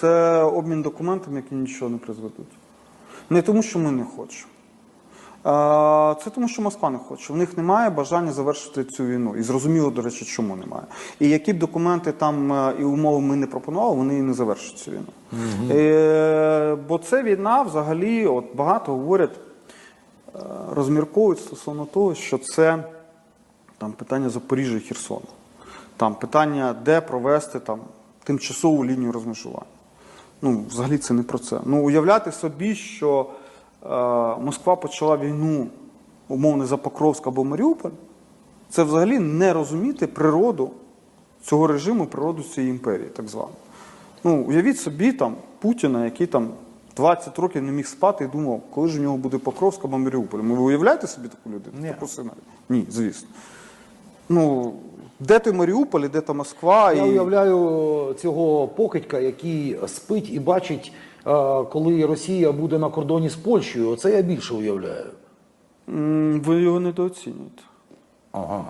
це обмін документами, які нічого не призведуть. Не тому, що ми не хочемо. Це тому, що Москва не хоче. В них немає бажання завершити цю війну. І зрозуміло, до речі, чому немає. І які б документи там е, і умови ми не пропонували, вони і не завершать цю війну. Е, бо це війна взагалі, от багато говорять, е, розмірковують стосовно того, що це там питання Запоріжжя і Херсону. Там питання, де провести там тимчасову лінію розмежування. Ну, взагалі це не про це. Ну, уявляти собі, що е, Москва почала війну, умовно, за Покровськ або Маріуполь, це взагалі не розуміти природу цього режиму, природу цієї імперії, так званої. Ну, уявіть собі там Путіна, який там 20 років не міг спати і думав, коли ж у нього буде Покровськ або Маріуполь. Ви уявляєте собі таку людину? Ні. Таку? Ні, звісно. Ну, де ти Маріуполь, і де та Москва? Я і... уявляю цього покидька, який спить і бачить, е, коли Росія буде на кордоні з Польщею. Оце я більше уявляю. Ви його недооцінюєте. Ага.